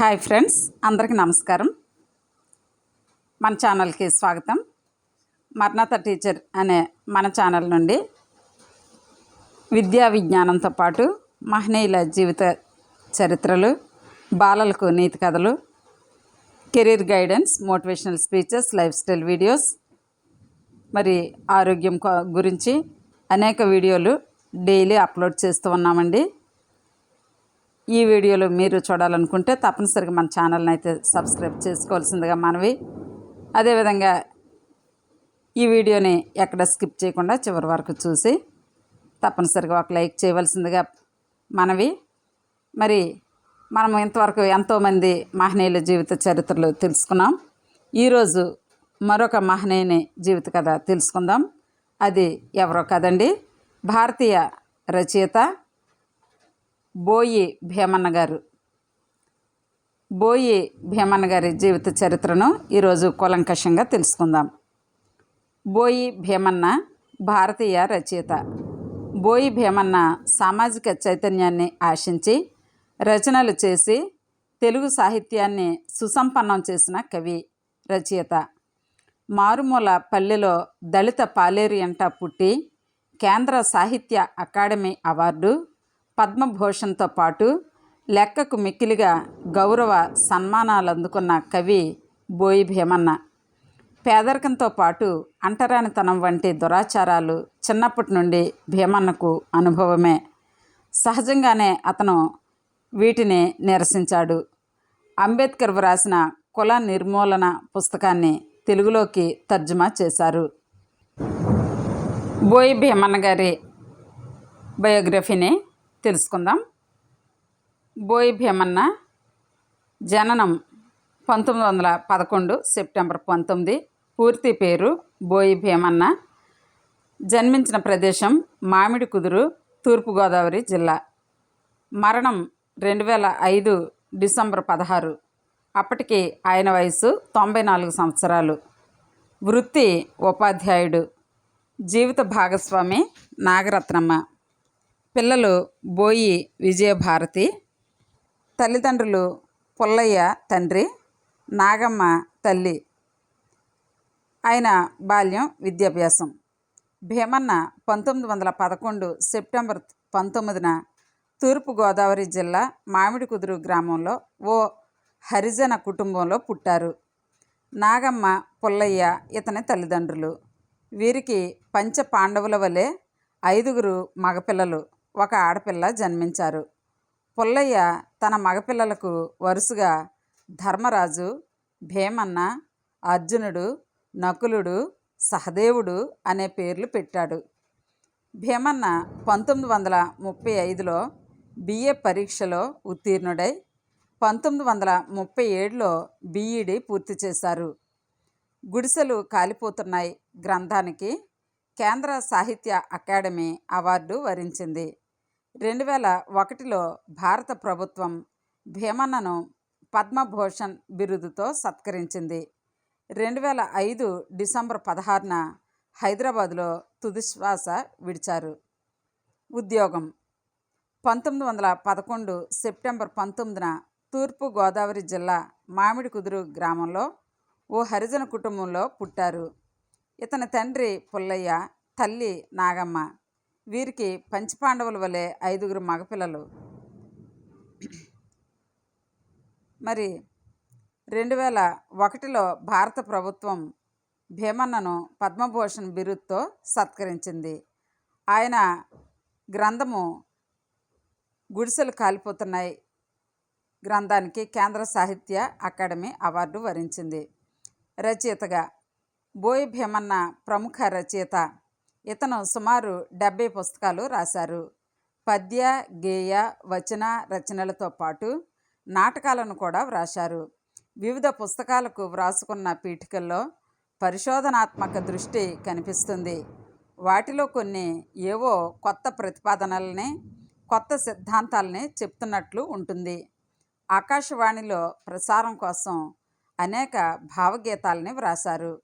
Hi friends అందరికీ నమస్కారం. మన ఛానల్కి స్వాగతం. మర్నాథ టీచర్ అనే మన ఛానల్ నుండి విద్యా విజ్ఞానంతో పాటు మహనీయుల జీవిత చరిత్రలు బాలలకు నీతి కథలు career guidance motivational speeches life style videos మరి ఆరోగ్యం గురించి అనేక వీడియోలు డైలీ అప్లోడ్ చేస్తూ ఉన్నామండి. ఈ వీడియోలు మీరు చూడాలనుకుంటే తప్పనిసరిగా మన ఛానల్ని అయితే సబ్స్క్రైబ్ చేసుకోవాల్సిందిగా మనవి. అదేవిధంగా ఈ వీడియోని ఎక్కడ స్కిప్ చేయకుండా చివరి వరకు చూసి తప్పనిసరిగా ఒక లైక్ చేయవలసిందిగా మనవి. మరి మనం ఇంతవరకు ఎంతోమంది మహనీయుల జీవిత చరిత్రలు తెలుసుకున్నాం. ఈరోజు మరొక మహనీయుని జీవిత కథ తెలుసుకుందాం. అది ఎవరో కదండి? భారతీయ రచయిత బోయి భీమన్న గారు. బోయి భీమన్న గారి జీవిత చరిత్రను ఈరోజు కూలంకషంగా తెలుసుకుందాం. బోయి భీమన్న భారతీయ రచయిత. బోయి భీమన్న సామాజిక చైతన్యాన్ని ఆశించి రచనలు చేసి తెలుగు సాహిత్యాన్ని సుసంపన్నం చేసిన కవి రచయిత. మారుమూల పల్లెలో దళిత పాలేరు ఎంట పుట్టి కేంద్ర సాహిత్య అకాడమీ అవార్డు పద్మభూషణ్తో పాటు లెక్కకు మిక్కిలిగా గౌరవ సన్మానాలు అందుకున్న కవి బోయి భీమన్న. పేదరికంతో పాటు అంటరానితనం వంటి దురాచారాలు చిన్నప్పటి నుండి భీమన్నకు అనుభవమే. సహజంగానే అతను వీటిని నిరసించాడు. అంబేద్కర్ వ్రాసిన కుల నిర్మూలన పుస్తకాన్ని తెలుగులోకి తర్జుమా చేశారు. బోయి భీమన్న గారి బయోగ్రఫీని తెలుసుకుందాం. బోయి భీమన్న జననం పంతొమ్మిది వందల పదకొండు సెప్టెంబర్ పంతొమ్మిది. పూర్తి పేరు బోయి భీమన్న. జన్మించిన ప్రదేశం మామిడి కుదురు తూర్పుగోదావరి జిల్లా. మరణం రెండు వేల ఐదు డిసెంబర్ పదహారు. అప్పటికి ఆయన వయసు తొంభై నాలుగు సంవత్సరాలు. వృత్తి ఉపాధ్యాయుడు. జీవిత భాగస్వామి నాగరత్నమ్మ. పిల్లలు బోయి విజయభారతి తల్లిదండ్రులు పుల్లయ్య తండ్రి నాగమ్మ తల్లి. ఆయన బాల్యం విద్యాభ్యాసం. భీమన్న పంతొమ్మిది వందల పదకొండు సెప్టెంబర్ పంతొమ్మిదిన తూర్పుగోదావరి జిల్లా మామిడికుదురు గ్రామంలో ఓ హరిజన కుటుంబంలో పుట్టారు. నాగమ్మ పుల్లయ్య ఇతని తల్లిదండ్రులు. వీరికి పంచ పాండవుల వలె ఐదుగురు మగపిల్లలు. ఒక ఆడపిల్ల జన్మించారు. పుల్లయ్య తన మగపిల్లలకు వరుసగా ధర్మరాజు భీమన్న అర్జునుడు నకులుడు సహదేవుడు అనే పేర్లు పెట్టాడు. భీమన్న పంతొమ్మిది వందల ముప్పై ఐదులో బిఏ పరీక్షలో ఉత్తీర్ణుడై పంతొమ్మిది వందల ముప్పై ఏడులో బీఈడి పూర్తి చేశారు. గుడిసెలు కాలిపోతున్నాయి గ్రంథానికి. కేంద్ర సాహిత్య అకాడమీ అవార్డు వరించింది. రెండు వేల ఒకటిలో భారత ప్రభుత్వం భీమన్నను పద్మభూషణ్ బిరుదుతో సత్కరించింది. రెండు వేల ఐదు డిసెంబర్ పదహారున హైదరాబాదులో తుదిశ్వాస విడిచారు. ఉద్యోగం. పంతొమ్మిది వందల పదకొండు సెప్టెంబర్ పంతొమ్మిదిన తూర్పు గోదావరి జిల్లా మామిడికుదురు గ్రామంలో ఓ హరిజన కుటుంబంలో పుట్టారు. ఇతని తండ్రి పుల్లయ్య తల్లి నాగమ్మ. వీరికి పంచపాండవుల వలె ఐదుగురు మగపిల్లలు. మరి రెండు వేల ఒకటిలో భారత ప్రభుత్వం భీమన్నను పద్మభూషణ్ బిరుద్తో సత్కరించింది. ఆయన గ్రంథము గుడిసెలు కాలిపోతున్నాయి గ్రంథానికి కేంద్ర సాహిత్య అకాడమీ అవార్డు వరించింది. రచయితగా బోయి భీమన్న ప్రముఖ రచయిత ఇతను సుమారు డెబ్బై పుస్తకాలు రాశారు. పద్య గేయ వచన రచనలతో పాటు నాటకాలను కూడా వ్రాశారు. వివిధ పుస్తకాలకు వ్రాసుకున్న పీఠికల్లో పరిశోధనాత్మక దృష్టి కనిపిస్తుంది. వాటిలో కొన్ని ఏవో కొత్త ప్రతిపాదనల్ని కొత్త సిద్ధాంతాలని చెప్తున్నట్లు ఉంటుంది. ఆకాశవాణిలో ప్రసారం కోసం అనేక భావగీతాలని వ్రాశారు.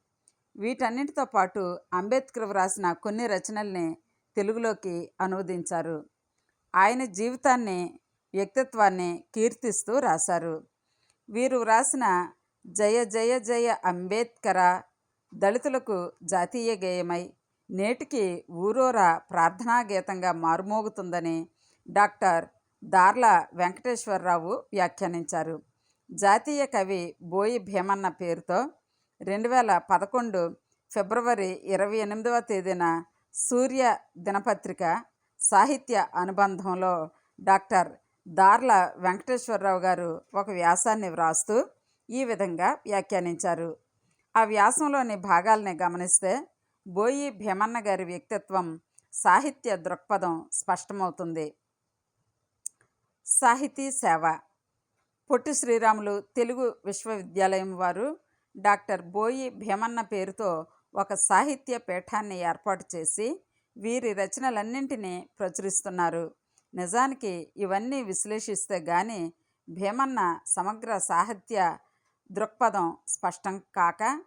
వీటన్నిటితో పాటు అంబేద్కర్ వ్రాసిన కొన్ని రచనల్ని తెలుగులోకి అనువదించారు. ఆయన జీవితాన్ని వ్యక్తిత్వాన్ని కీర్తిస్తూ రాశారు. వీరు వ్రాసిన జయ జయ జయ అంబేద్కర దళితులకు జాతీయ గేయమై నేటికి ఊరూరా ప్రార్థనా గీతంగా మారుమోగుతుందని డాక్టర్ దార్ల వెంకటేశ్వరరావు వ్యాఖ్యానించారు. జాతీయ కవి బోయి భీమన్న పేరుతో రెండు వేల పదకొండు ఫిబ్రవరి ఇరవై ఎనిమిదవ తేదీన సూర్య దినపత్రిక సాహిత్య అనుబంధంలో డాక్టర్ దార్ల వెంకటేశ్వరరావు గారు ఒక వ్యాసాన్ని వ్రాస్తూ ఈ విధంగా వ్యాఖ్యానించారు. ఆ వ్యాసంలోని భాగాల్ని గమనిస్తే బోయి భీమన్న గారి వ్యక్తిత్వం సాహిత్య దృక్పథం స్పష్టమవుతుంది. సాహితీ సేవ. పొట్టి శ్రీరాములు తెలుగు విశ్వవిద్యాలయం వారు డాక్టర్ బోయి భీమన్న పేరుతో ఒక సాహిత్య పీఠాన్ని ఏర్పాటు చేసి వీరి రచనలన్నింటినీ ప్రచురిస్తున్నారు. నిజానికి ఇవన్నీ విశ్లేషిస్తే గాని భీమన్న సమగ్ర సాహిత్య దృక్పథం స్పష్టం కాక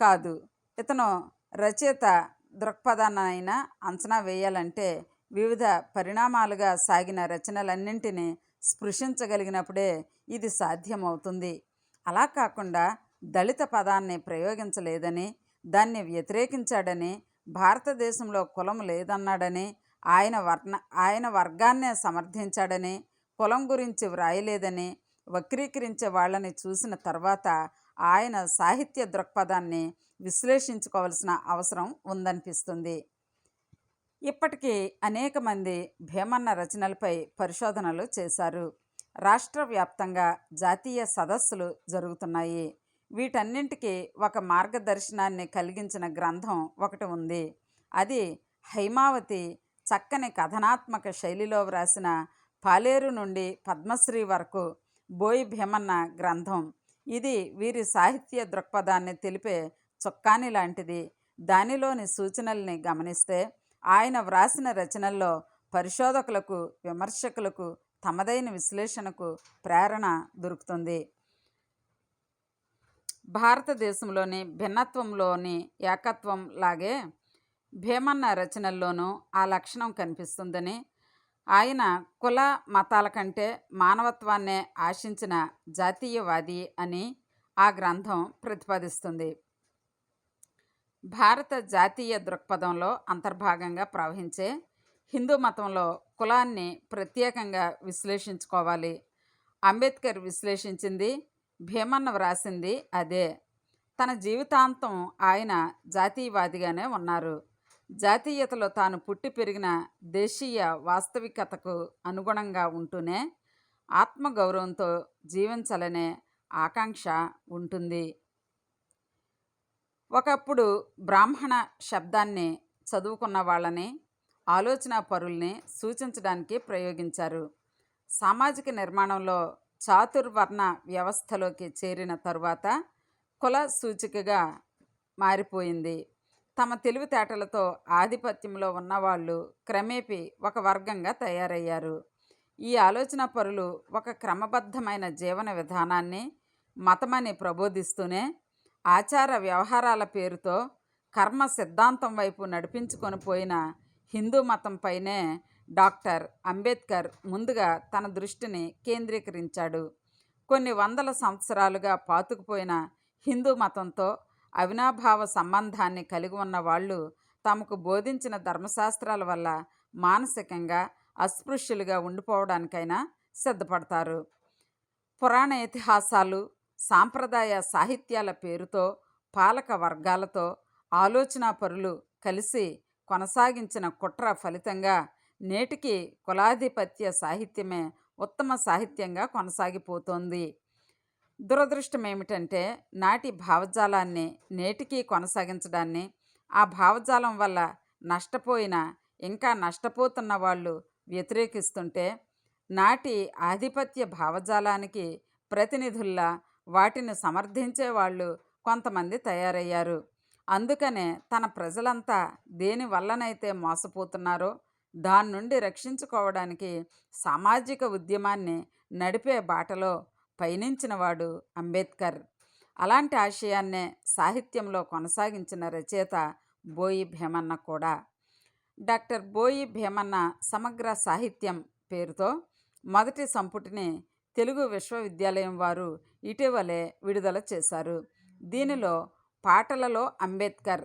కాదు. ఇతను రచయిత దృక్పథాన్నైనా అంచనా వేయాలంటే వివిధ పరిణామాలుగా సాగిన రచనలన్నింటినీ స్పృశించగలిగినప్పుడే ఇది సాధ్యమవుతుంది. అలా కాకుండా దళిత పదాన్ని ప్రయోగించలేదని దాన్ని వ్యతిరేకించాడని భారతదేశంలో కులం లేదన్నాడని ఆయన వర్ణ ఆయన వర్గాన్నే సమర్థించాడని కులం గురించి వ్రాయలేదని వక్రీకరించే వాళ్ళని చూసిన తర్వాత ఆయన సాహిత్య దృక్పథాన్ని విశ్లేషించుకోవాల్సిన అవసరం ఉందనిపిస్తుంది. ఇప్పటికీ అనేక మంది భీమన్న రచనలపై పరిశోధనలు చేశారు. రాష్ట్ర వ్యాప్తంగా జాతీయ సదస్సులు జరుగుతున్నాయి. వీటన్నింటికి ఒక మార్గదర్శనాన్ని కలిగించిన గ్రంథం ఒకటి ఉంది. అది హైమావతి చక్కని కథనాత్మక శైలిలో వ్రాసిన పాలేరు నుండి పద్మశ్రీ వరకు బోయి భీమన్న గ్రంథం. ఇది వీరి సాహిత్య దృక్పథాన్ని తెలిపే చొక్కాని లాంటిది. దానిలోని సూచనల్ని గమనిస్తే ఆయన వ్రాసిన రచనల్లో పరిశోధకులకు విమర్శకులకు తమదైన విశ్లేషణకు ప్రేరణ దొరుకుతుంది. భారతదేశంలోని భిన్నత్వంలోని ఏకత్వం లాగే భీమన్న రచనల్లోనూ ఆ లక్షణం కనిపిస్తుందని ఆయన కుల మతాల కంటే మానవత్వాన్నే ఆశించిన జాతీయవాది అని ఆ గ్రంథం ప్రతిపాదిస్తుంది. భారత జాతీయ దృక్పథంలో అంతర్భాగంగా ప్రవహించే హిందూ మతంలో కులాన్ని ప్రత్యేకంగా విశ్లేషించుకోవాలి. అంబేద్కర్ విశ్లేషించింది భీమన్న వ్రాసింది అదే. తన జీవితాంతం ఆయన జాతీయవాదిగానే ఉన్నారు. జాతీయతలో తాను పుట్టి పెరిగిన దేశీయ వాస్తవికతకు అనుగుణంగా ఉంటూనే ఆత్మగౌరవంతో జీవించాలనే ఆకాంక్ష ఉంటుంది. ఒకప్పుడు బ్రాహ్మణ శబ్దాన్ని చదువుకున్న వాళ్ళని ఆలోచన పరుల్ని సూచించడానికి ప్రయోగించారు. సామాజిక నిర్మాణంలో చాతుర్వర్ణ వ్యవస్థలోకి చేరిన తరువాత కుల సూచికగా మారిపోయింది. తమ తెలివితేటలతో ఆధిపత్యంలో ఉన్నవాళ్ళు క్రమేపీ ఒక వర్గంగా తయారయ్యారు. ఈ ఆలోచన పరులు ఒక క్రమబద్ధమైన జీవన విధానాన్ని మతమని ప్రబోధిస్తూనే ఆచార వ్యవహారాల పేరుతో కర్మ సిద్ధాంతం వైపు నడిపించుకొని పోయిన హిందూ మతంపైనే డాక్టర్ అంబేద్కర్ ముందుగా తన దృష్టిని కేంద్రీకరించాడు. కొన్ని వందల సంవత్సరాలుగా పాతుకుపోయిన హిందూ మతంతో అవినాభావ సంబంధాన్ని కలిగి ఉన్న వాళ్ళు తమకు బోధించిన ధర్మశాస్త్రాల వల్ల మానసికంగా అస్పృశ్యులుగా ఉండిపోవడానికైనా సిద్ధపడతారు. పురాణ ఇతిహాసాలు సాంప్రదాయ సాహిత్యాల పేరుతో పాలక వర్గాలతో ఆలోచనాపరులు కలిసి కొనసాగించిన కుట్ర ఫలితంగా నేటికి కులాధిపత్య సాహిత్యమే ఉత్తమ సాహిత్యంగా కొనసాగిపోతోంది. దురదృష్టం ఏమిటంటే నాటి భావజాలాన్ని నేటికి కొనసాగించడాన్ని ఆ భావజాలం వల్ల నష్టపోయిన ఇంకా నష్టపోతున్న వాళ్ళు వ్యతిరేకిస్తుంటే నాటి ఆధిపత్య భావజాలానికి ప్రతినిధుల్లా వాటిని సమర్థించే వాళ్ళు కొంతమంది తయారయ్యారు. అందుకనే తన ప్రజలంతా దేని వల్లనైతే మోసపోతున్నారో దాని నుండి రక్షించుకోవడానికి సామాజిక ఉద్యమాన్ని నడిపే బాటలో పయనించినవాడు అంబేద్కర్. అలాంటి ఆశయాన్నే సాహిత్యంలో కొనసాగించిన రచయిత బోయి భీమన్న కూడా. డాక్టర్ బోయి భీమన్న సమగ్ర సాహిత్యం పేరుతో మొదటి సంపుటిని తెలుగు విశ్వవిద్యాలయం వారు ఇటీవలే విడుదల చేశారు. దీనిలో పాటలలో అంబేద్కర్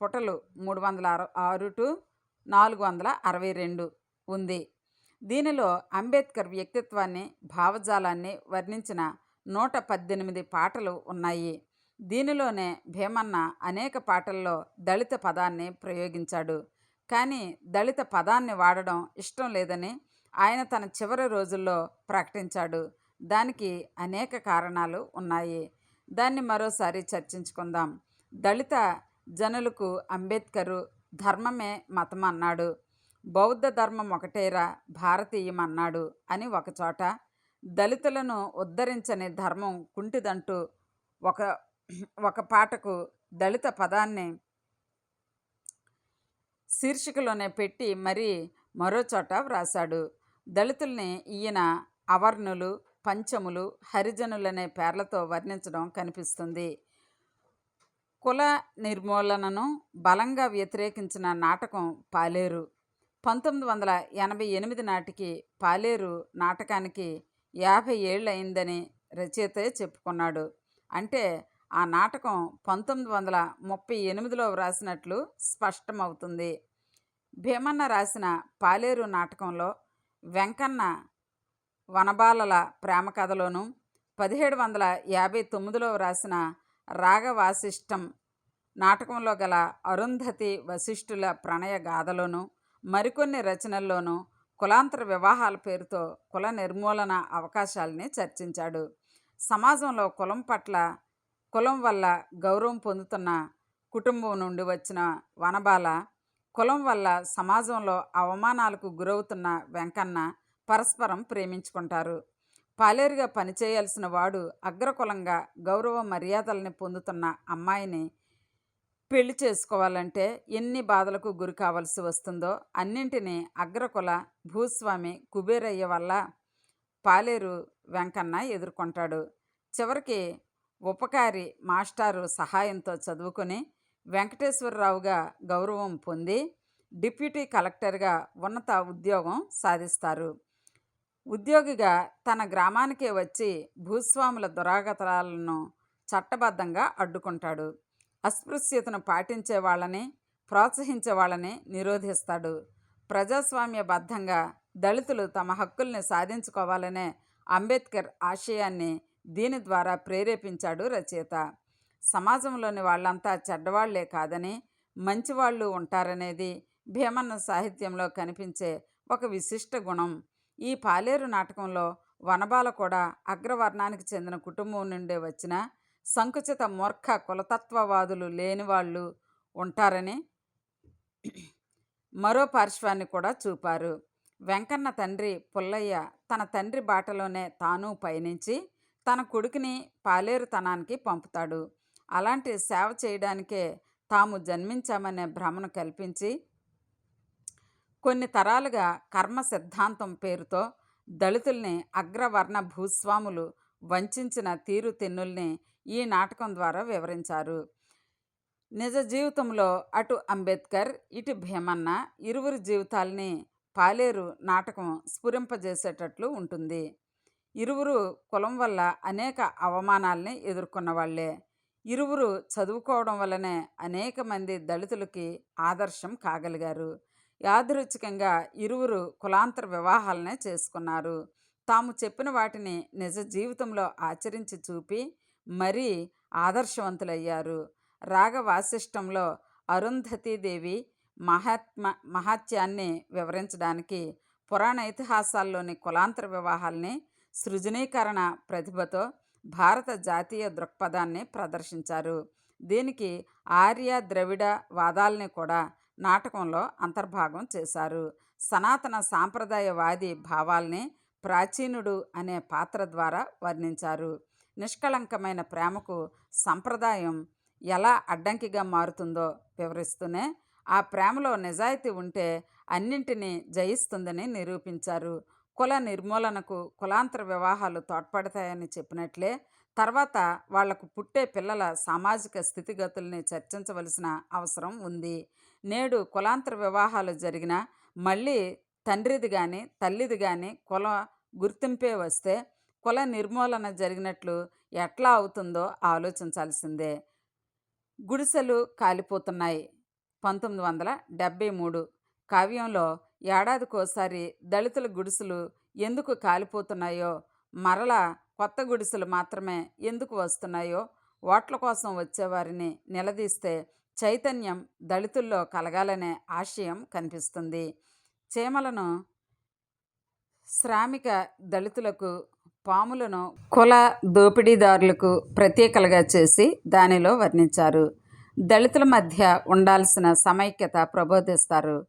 పుటలు మూడు వందల అర ఆరు టు నాలుగు వందల అరవై రెండు ఉంది. దీనిలో అంబేద్కర్ వ్యక్తిత్వాన్ని భావజాలాన్ని వర్ణించిన నూట పద్దెనిమిది పాటలు ఉన్నాయి. దీనిలోనే భీమన్న అనేక పాటల్లో దళిత పదాన్ని ప్రయోగించాడు. కానీ దళిత పదాన్ని వాడడం ఇష్టం లేదని ఆయన తన చివరి రోజుల్లో ప్రకటించాడు. దానికి అనేక కారణాలు ఉన్నాయి. దాన్ని మరోసారి చర్చించుకుందాం. దళిత జనులకు అంబేద్కరు ధర్మమే మతం అన్నాడు బౌద్ధ ధర్మం ఒకటేరా భారతీయం అన్నాడు అని ఒకచోట దళితులను ఉద్ధరించని ధర్మం కుంటిదంటూ ఒక ఒక పాటకు దళిత పదాన్ని శీర్షికలోనే పెట్టి మరీ మరో చోట వ్రాశాడు. దళితుల్ని ఈయన అవర్ణులు పంచములు హరిజనులనే పేర్లతో వర్ణించడం కనిపిస్తుంది. కుల నిర్మూలనను బలంగా వ్యతిరేకించిన నాటకం పాలేరు. పంతొమ్మిది వందల ఎనభై ఎనిమిది నాటికి పాలేరు నాటకానికి యాభై ఏళ్ళు అయిందని రచయితే చెప్పుకున్నాడు. అంటే ఆ నాటకం పంతొమ్మిది వందల ముప్పై ఎనిమిదిలో వ్రాసినట్లు స్పష్టమవుతుంది. భీమన్న రాసిన పాలేరు నాటకంలో వెంకన్న వనబాలల ప్రేమ కథలోను పదిహేడు వందల యాభై తొమ్మిదిలో వ్రాసిన రాగవాసిష్టం నాటకంలో గల అరుంధతి వశిష్ఠుల ప్రణయ గాథలోను మరికొన్ని రచనల్లోనూ కులాంతర వివాహాల పేరుతో కుల నిర్మూలన అవకాశాలని చర్చించాడు. సమాజంలో కులం పట్ల కులం వల్ల గౌరవం పొందుతున్న కుటుంబం నుండి వచ్చిన వనబాల కులం వల్ల సమాజంలో అవమానాలకు గురవుతున్న వెంకన్న పరస్పరం ప్రేమించుకుంటారు. పాలేరుగా పనిచేయాల్సిన వాడు అగ్రకులంగా గౌరవ మర్యాదల్ని పొందుతున్న అమ్మాయిని పెళ్ళి చేసుకోవాలంటే ఎన్ని బాధలకు గురి కావాల్సి వస్తుందో అన్నింటినీ అగ్రకుల భూస్వామి కుబేరయ్య వల్ల పాలేరు వెంకన్న ఎదుర్కొంటాడు. చివరికి ఉపకారి మాస్టారు సహాయంతో చదువుకొని వెంకటేశ్వరరావుగా గౌరవం పొంది డిప్యూటీ కలెక్టర్గా ఉన్నత ఉద్యోగం సాధిస్తారు. ఉద్యోగిగా తన గ్రామానికే వచ్చి భూస్వాముల దురాగతాలను చట్టబద్ధంగా అడ్డుకుంటాడు. అస్పృశ్యతను పాటించే వాళ్ళని ప్రోత్సహించే వాళ్ళని నిరోధిస్తాడు. ప్రజాస్వామ్యబద్ధంగా దళితులు తమ హక్కుల్ని సాధించుకోవాలనే అంబేద్కర్ ఆశయాన్ని దీని ద్వారా ప్రేరేపించాడు రచయిత. సమాజంలోని వాళ్ళంతా చెడ్డవాళ్ళే కాదని మంచివాళ్ళు ఉంటారనేది భీమన్న సాహిత్యంలో కనిపించే ఒక విశిష్ట గుణం. ఈ పాలేరు నాటకంలో వనబాల కూడా అగ్రవర్ణానికి చెందిన కుటుంబం నుండే వచ్చిన సంకుచిత మూర్ఖ కులతత్వవాదులు లేని వాళ్ళు ఉంటారని మరో పార్శ్వాన్ని కూడా చూపారు. వెంకన్న తండ్రి పుల్లయ్య తన తండ్రి బాటలోనే తాను పయనించి తన కొడుకుని పాలేరుతనానికి పంపుతాడు. అలాంటి సేవ చేయడానికే తాము జన్మించామనే భ్రమను కల్పించి కొన్ని తరాలుగా కర్మ సిద్ధాంతం పేరుతో దళితుల్ని అగ్రవర్ణ భూస్వాములు వంచిన తీరుతెన్నుల్ని ఈ నాటకం ద్వారా వివరించారు. నిజ జీవితంలో అటు అంబేద్కర్ ఇటు భీమన్న ఇరువురి జీవితాల్ని పాలేరు నాటకం స్ఫురింపజేసేటట్లు ఉంటుంది. ఇరువురు కులం వల్ల అనేక అవమానాల్ని ఎదుర్కొన్న వాళ్ళే. ఇరువురు చదువుకోవడం వల్లనే అనేక మంది దళితులకి ఆదర్శం కాగలిగారు. యాదృచ్ఛికంగా ఇరువురు కులాంతర వివాహాలనే చేసుకున్నారు. తాము చెప్పిన వాటిని నిజ జీవితంలో ఆచరించి చూపి మరీ ఆదర్శవంతులయ్యారు. రాగవాసిష్టంలో అరుంధతీదేవి మహాత్మ మహాత్యాన్ని వివరించడానికి పురాణ ఇతిహాసాల్లోని కులాంతర వివాహాల్ని సృజనీకరణ ప్రతిభతో భారత జాతీయ దృక్పథాన్ని ప్రదర్శించారు. దీనికి ఆర్య ద్రవిడ వాదాల్ని కూడా నాటకంలో అంతర్భాగం చేశారు. సనాతన సాంప్రదాయవాది భావాల్ని ప్రాచీనుడు అనే పాత్ర ద్వారా వర్ణించారు. నిష్కళంకమైన ప్రేమకు సంప్రదాయం ఎలా అడ్డంకిగా మారుతుందో వివరిస్తూనే ఆ ప్రేమలో నిజాయితీ ఉంటే అన్నింటినీ జయిస్తుందని నిరూపించారు. కుల నిర్మూలనకు కులాంతర వివాహాలు తోడ్పడతాయని చెప్పినట్లే తర్వాత వాళ్ళకు పుట్టే పిల్లల సామాజిక స్థితిగతుల్ని చర్చించవలసిన అవసరం ఉంది. నేడు కులాంతర వివాహాలు జరిగిన మళ్ళీ తండ్రిది కానీ తల్లిది కానీ కుల గుర్తింపే వస్తే కుల నిర్మూలన జరిగినట్లు ఎట్లా అవుతుందో ఆలోచించాల్సిందే. గుడిసెలు కాలిపోతున్నాయి. పంతొమ్మిది వందల డెబ్భై మూడు కావ్యంలో ఏడాదికోసారి దళితుల గుడిసెలు ఎందుకు కాలిపోతున్నాయో మరలా కొత్త గుడిసెలు మాత్రమే ఎందుకు వస్తున్నాయో ఓట్ల కోసం వచ్చేవారిని నిలదీస్తే చైతన్యం దళితుల్లో కలగాలనే ఆశయం కనిపిస్తుంది. చీమలను శ్రామిక దళితులకు పాములను కుల దోపిడీదారులకు ప్రత్యేకలుగా చేసి దానిలో వర్ణించారు. దళితుల మధ్య ఉండాల్సిన సమైక్యత ప్రబోధిస్తారు.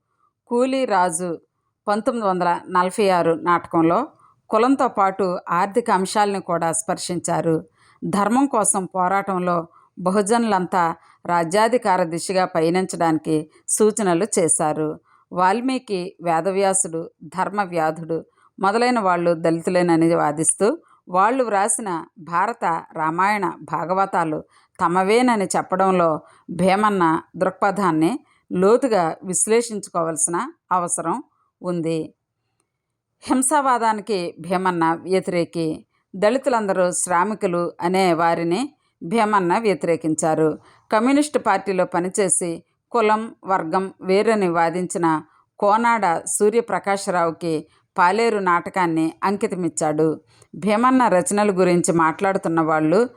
కూలీ రాజు పంతొమ్మిది వందల నలభై ఆరు నాటకంలో కులంతో పాటు ఆర్థిక అంశాలను కూడా స్పర్శించారు. ధర్మం కోసం పోరాటంలో బహుజనులంతా రాజ్యాధికార దిశగా పయనించడానికి సూచనలు చేశారు. వాల్మీకి వేదవ్యాసుడు ధర్మవ్యాధుడు మొదలైన వాళ్ళు దళితులేనని వాదిస్తూ వాళ్ళు వ్రాసిన భారత రామాయణ భాగవతాలు తమవేనని చెప్పడంలో భీమన్న దృక్పథాన్ని లోతుగా విశ్లేషించుకోవాల్సిన అవసరం ఉంది. హింసావాదానికి భీమన్న వ్యతిరేకి దళితులందరూ శ్రామికులు అనే వారిని భీమన్న వ్యతిరేకించారు. కమ్యూనిస్టు పార్టీలో పనిచేసి కులం వర్గం వేరని వాదించిన కోనాడ సూర్యప్రకాశరావుకి పాలేరు నాటకాన్ని అంకితమిచ్చాడు. భీమన్న రచనల గురించి మాట్లాడుతున్న వాళ్ళు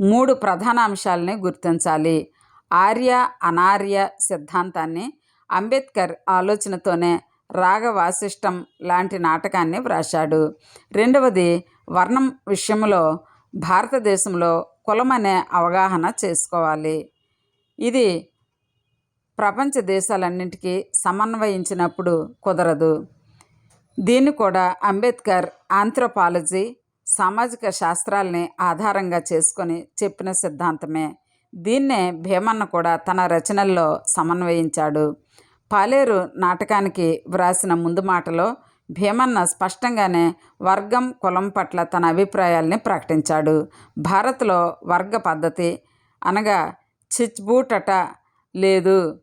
మూడు ప్రధాన అంశాలని గుర్తించాలి. ఆర్య అనార్య సిద్ధాంతాన్ని అంబేద్కర్ ఆలోచనతోనే రాగవాసిష్టం లాంటి నాటకాన్ని వ్రాశాడు. రెండవది వర్ణం విషయంలో భారతదేశంలో కులం అనే అవగాహన చేసుకోవాలి. ఇది ప్రపంచ దేశాలన్నింటికీ సమన్వయించినప్పుడు కుదరదు. దీన్ని కూడా అంబేద్కర్ ఆంథ్రోపాలజీ సామాజిక శాస్త్రాల్ని ఆధారంగా చేసుకొని చెప్పిన సిద్ధాంతమే. దీన్నే భీమన్న కూడా తన రచనల్లో సమన్వయించాడు. పాలేరు నాటకానికి వ్రాసిన ముందు మాటలో భీమన్న స్పష్టంగానే వర్గం కులం పట్ల తన అభిప్రాయాల్ని ప్రకటించాడు. భారత్లో వర్గ పద్ధతి అనగా చిచ్బూటట లేదు.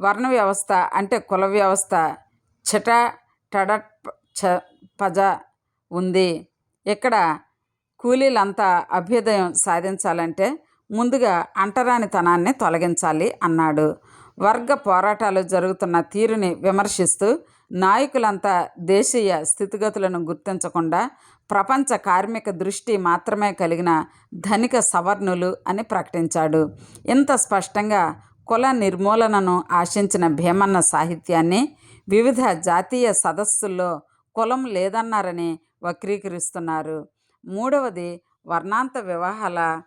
వర్ణ వ్యవస్థ అంటే కుల వ్యవస్థ. చిట టడట్ చ పజ ఉంది. ఇక్కడ కూలీలంతా అభ్యుదయం సాధించాలంటే ముందుగా అంటరానితనాన్ని తొలగించాలి అన్నాడు. వర్గ పోరాటాలు జరుగుతున్న తీరుని విమర్శిస్తూ నాయకులంతా దేశీయ స్థితిగతులను గుర్తించకుండా ప్రపంచ కార్మిక దృష్టి మాత్రమే కలిగిన ధనిక సవర్ణులు అని ప్రకటించాడు. ఇంత స్పష్టంగా కుల నిర్మూలనను ఆశించిన భీమన్న సాహిత్యాన్ని వివిధ జాతీయ సదస్సుల్లో కులం లేదన్నారని వక్రీకరిస్తున్నారు. మూడవది వర్ణాంత వివాహాల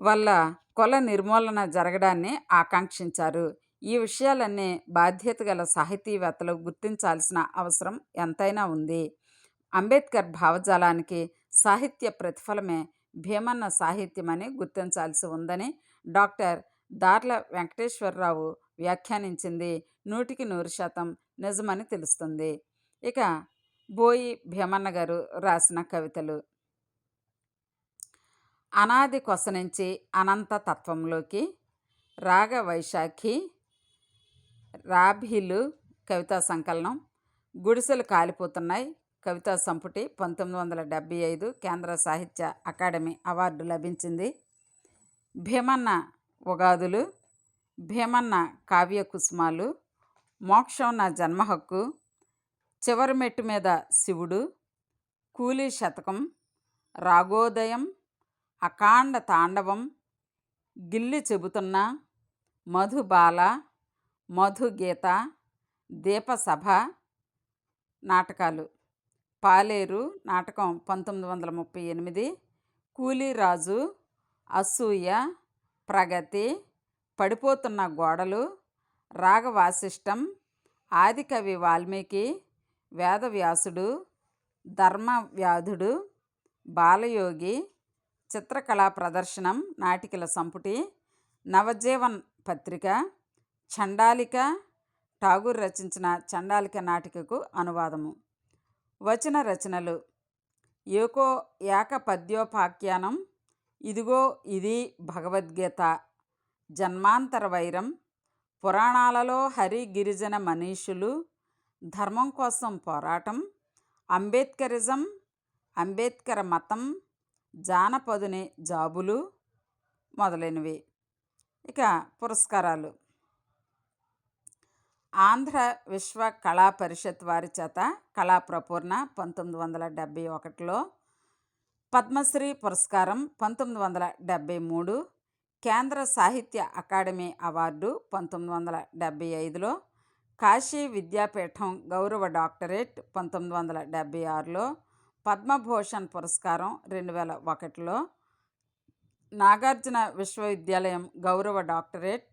వల్ల కుల నిర్మూలన జరగడాన్ని ఆకాంక్షించారు. ఈ విషయాలన్నీ బాధ్యత గల సాహితీవేత్తలు గుర్తించాల్సిన అవసరం ఎంతైనా ఉంది. అంబేద్కర్ భావజాలానికి సాహిత్య ప్రతిఫలమే భీమన్న సాహిత్యమని గుర్తించాల్సి ఉందని డాక్టర్ దార్ల వెంకటేశ్వరరావు వ్యాఖ్యానించింది నూటికి నూరు శాతం నిజమని తెలుస్తుంది. ఇక బోయి భీమన్న గారు రాసిన కవితలు. అనాది కొస నుంచి అనంత తత్వంలోకి రాగ వైశాఖి రాభిలు కవితా సంకలనం. గుడిసెలు కాలిపోతున్నాయి. కవితా సంపుటి పంతొమ్మిది వందల డెబ్భై ఐదు కేంద్ర సాహిత్య అకాడమీ అవార్డు లభించింది. భీమన్న ఉగాదులు భీమన్న కావ్య కుసుమాలు మోక్షం నా జన్మ హక్కు చివరి మెట్టు మీద శివుడు కూలీ శతకం రాగోదయం అకాండ తాండవం గిల్లి చెబుతున్న మధుబాల మధుగీత దీపసభ నాటకాలు. పాలేరు నాటకం పంతొమ్మిది వందల ముప్పై ఎనిమిది. కూలీరాజు అసూయ ప్రగతి పడిపోతున్న గోడలు రాగవాసిష్టం ఆదికవి వాల్మీకి వేదవ్యాసుడు ధర్మవ్యాధుడు బాలయోగి చిత్రకళా ప్రదర్శనం నాటికల సంపుటి నవజీవన్ పత్రిక చండాలిక ఠాగూర్ రచించిన చండాలిక నాటికకు అనువాదము. వచన రచనలు. ఏకో ఏక పద్యోపాఖ్యానం. ఇదిగో ఇది భగవద్గీత. జన్మాంతర వైరం. పురాణాలలో హరి గిరిజన మనీషులు. ధర్మం కోసం పోరాటం. అంబేద్కరిజం. అంబేద్కర్ మతం. జానపదుని జాబులు మొదలైనవి. ఇక పురస్కారాలు. ఆంధ్ర విశ్వ కళా పరిషత్ వారి చేత కళా ప్రపూర్ణ పంతొమ్మిది వందల డెబ్భై ఒకటిలో పద్మశ్రీ పురస్కారం పంతొమ్మిది వందల డెబ్భై మూడు కేంద్ర సాహిత్య అకాడమీ అవార్డు పంతొమ్మిది వందల డెబ్భై ఐదులో కాశీ విద్యాపీఠం గౌరవ డాక్టరేట్ పంతొమ్మిది వందల డెబ్భై ఆరులో పద్మభూషణ్ పురస్కారం రెండు వేల ఒకటిలో నాగార్జున విశ్వవిద్యాలయం గౌరవ డాక్టరేట్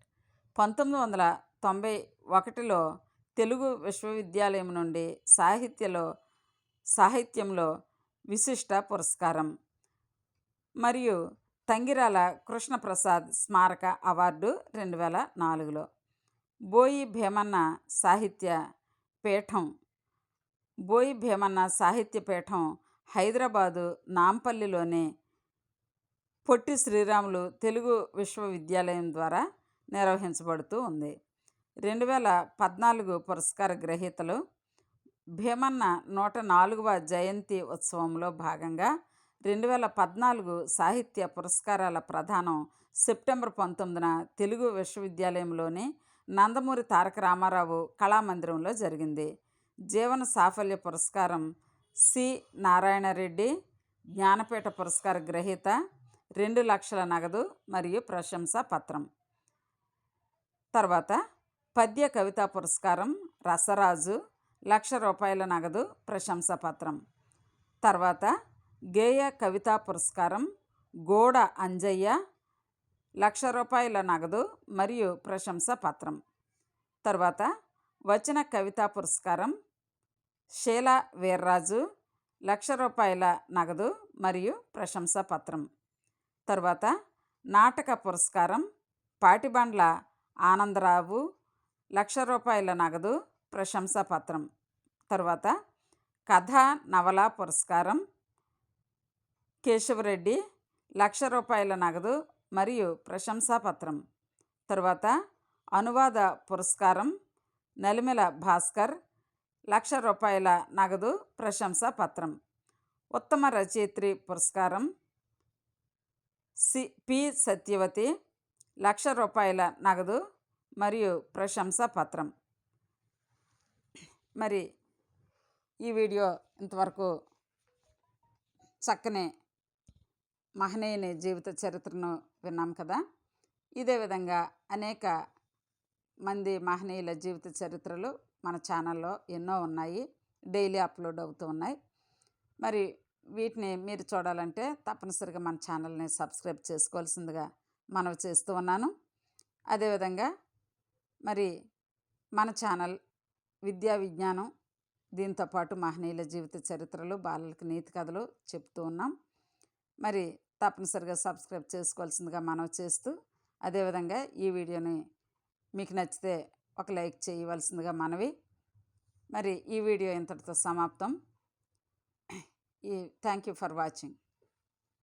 పంతొమ్మిది వందల తొంభై ఒకటిలో తెలుగు విశ్వవిద్యాలయం నుండి సాహిత్యలో సాహిత్యంలో విశిష్ట పురస్కారం. మరియు తంగిరాల కృష్ణప్రసాద్ స్మారక అవార్డు రెండు వేల నాలుగులో. బోయి భీమన్న సాహిత్య పీఠం బోయి భీమన్న సాహిత్య పీఠం హైదరాబాదు నాంపల్లిలోని పొట్టి శ్రీరాములు తెలుగు విశ్వవిద్యాలయం ద్వారా నిర్వహించబడుతూ ఉంది. రెండు వేల పద్నాలుగు పురస్కార గ్రహీతలు భీమన్న నూట నాలుగవ జయంతి ఉత్సవంలో భాగంగా రెండు వేల పద్నాలుగు సాహిత్య పురస్కారాల ప్రధానం సెప్టెంబర్ పంతొమ్మిదిన తెలుగు విశ్వవిద్యాలయంలోని నందమూరి తారక రామారావు కళామందిరంలో జరిగింది. జీవన సాఫల్య పురస్కారం సి. నారాయణరెడ్డి జ్ఞానపీఠ పురస్కార గ్రహీత రెండు లక్షల నగదు మరియు ప్రశంసా పత్రం తర్వాత పద్య కవితా పురస్కారం రసరాజు లక్ష రూపాయల నగదు ప్రశంస పత్రం. తర్వాత గేయ కవితా పురస్కారం గోడ అంజయ్య లక్ష రూపాయల నగదు మరియు ప్రశంస పత్రం. తర్వాత వచన కవితా పురస్కారం శీల వీర్రాజు లక్ష రూపాయల నగదు మరియు ప్రశంస పత్రం. తర్వాత నాటక పురస్కారం పాటిబండ్ల ఆనందరావు లక్ష రూపాయల నగదు ప్రశంసాపత్రం తర్వాత కథ నవల పురస్కారం. కేశవరెడ్డి లక్ష రూపాయల నగదు మరియు ప్రశంసాపత్రం తర్వాత అనువాద పురస్కారం. నలిమెల భాస్కర్ లక్ష రూపాయల నగదు ప్రశంసాపత్రం ఉత్తమ రచయిత్రి పురస్కారం. సి. పి. సత్యవతి లక్ష రూపాయల నగదు మరియు ప్రశంసా పత్రం. మరి ఈ వీడియో ఇంతవరకు చక్కని మహనీయుని జీవిత చరిత్రను విన్నాం కదా? ఇదే విధంగా అనేక మంది మహనీయుల జీవిత చరిత్రలు మన ఛానల్లో ఎన్నో ఉన్నాయి డైలీ అప్లోడ్ అవుతూ ఉన్నాయి. మరి వీటిని మీరు చూడాలంటే తప్పనిసరిగా మన ఛానల్ని సబ్స్క్రైబ్ చేసుకోవాల్సిందిగా మనవి చేస్తూ ఉన్నాను. అదేవిధంగా మరి మన ఛానల్ విద్యా విజ్ఞానం దీంతోపాటు మహనీయుల జీవిత చరిత్రలు బాలలకు నీతి కథలు చెప్తూ ఉన్నాం. మరి తప్పనిసరిగా సబ్స్క్రైబ్ చేసుకోవాల్సిందిగా మనం చేస్తూ అదేవిధంగా ఈ వీడియోని మీకు నచ్చితే ఒక లైక్ చేయవలసిందిగా మనవి. మరి ఈ వీడియో ఇంతటితో సమాప్తం. ఈ థ్యాంక్ యూ ఫర్ వాచింగ్.